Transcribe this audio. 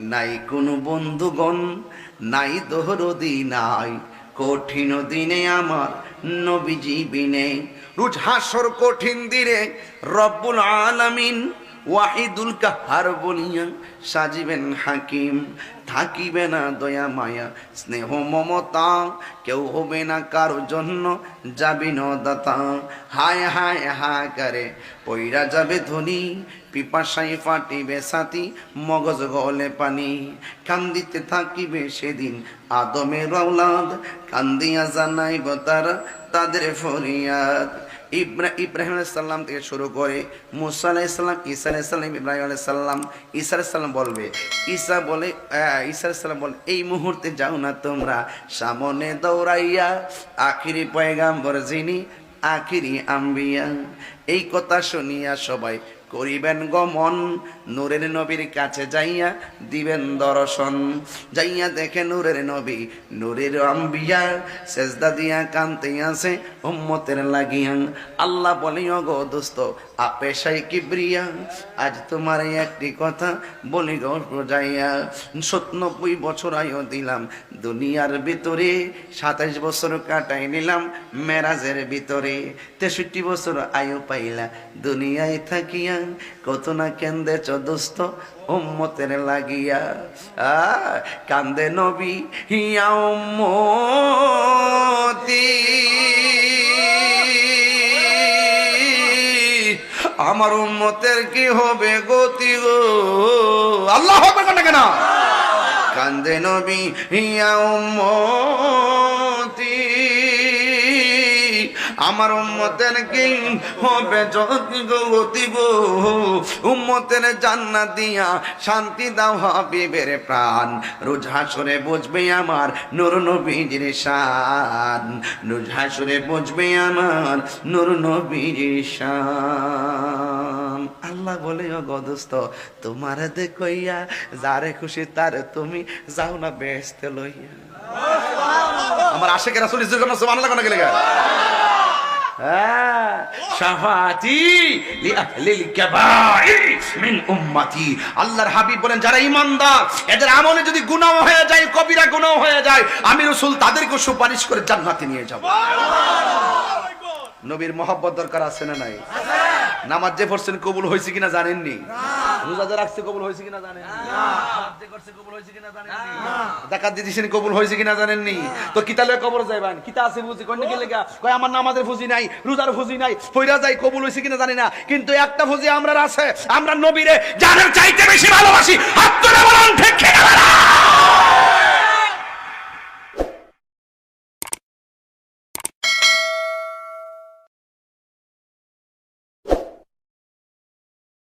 নাই কোনো বন্ধুগণ, নাই দোহরদি নাই। কঠিন দিনে আমার নবীজি বিনে রুজ হাসর কঠিন দিনে রব্বুল আলামিন ওয়াহিদুল কাহার বলিয়া সাজিবেন হাকিম। থাকিবে না দয়া মায়া, স্নেহ মমতা, কেউ হবে না কারও জন্য যাবি দাতা হায় হায় হায় করে পইরা যাবে ধনী পিপাসাই ফাটিবে সাথী, মগজ গলে পানি। কান্দিতে থাকিবে সেদিন আদমের রৌলাদ কান্দিয়া জানাইব তারা তাদের ফরিয়াদ। ইব্রা, ইব্রাহিম আলাইসাল্লাম থেকে শুরু করে মুসা আলাইসাল্লাম ঈসা আলাইসাল্লাম ইব্রাহিম আলাইসাল্লাম ঈসা আলাইসাল্লাম বলবে, ঈসা বলে আহ, বল এই মুহূর্তে যাও না তোমরা। সামনে দৌড়াইয়া আখিরি পয়গাম্বর যিনি আখিরি আম্বিয়া। এই কথা শুনিয়া সবাই করিবেন গমন। নূরের নবীর কাছে যাইয়া দিবেন দর্শন। যাইয়া দেখে নূরের নবী, নূরের আম্বিয়া, সেজদা দিয়া কান্তে আছে উম্মতের লাগিয়া। আল্লাহ বলি গো দোস্ত আপেশাই কিবরিয়া, আজ তোমার একটি কথা বলি গো যাইয়া সত্নব্বই বছর আয়ু দিলাম, দুনিয়ার ভিতরে সাতাইশ বছর কাটাই নিলাম, মেরাজের ভিতরে তেষট্টি বছর আয়ু পাইলা, দুনিয়ায় থাকিয়া কত না কেন্দে চদস্ত উম্মতের লাগিয়া। আ, কান্দে নবী, হিয়া উম্মতি। আমার উম্মতের কি হবে গতি গো? আল্লাহ হবে না কেন? কান্দে নবী, হিয়া উম্মতি। আমার উম্মতের কি হবে যদি গতি গো উম্মতের জান্নাত দিয়া শান্তি দাও হাবিবের প্রাণ। রোজ হাসরে বুঝবে আমার নুর নবীজির শান। রোজ হাসরে বুঝবে আমার নুর নবীজির শান। আল্লাহ বলে, ও গদস্ত তোমার দেখইয়া যারে খুশি তারে তুমি যাও না বেহেস্তে লইয়া। আমার আশেকেরা জন সুবহানাল্লাহ কোন গেলে? আল্লাহর হাবিব বলেন যারা ইমানদার এদের আমলে যদি গুনাহ হয়ে যায় কবিরা গুনাহ হয়ে যায় আমি রাসূল তাদেরকে সুপারিশ করে জান্নাতে নিয়ে যাব। নবীর মহব্বত দরকার আছে না নাই? নামাজ যে পড়ছেন কবুল হয়েছে কিনা জানেননি? রাখছে কবুল হয়েছে কিনা জানেন কবুল হয়েছে কিনা জানেননি? তো কিতালে কবর যাইবান? কিতা আছে বুঝি? কোন কি লেগা? কয় আমার নামাজের ফুজি নাই রোজার ফুজি নাই যাই কবুল হয়েছে কিনা জানি না। কিন্তু একটা ফুজি আমরা আছে। আমরা নবীরে জানের চাইতে বেশি ভালোবাসি হাত তুলে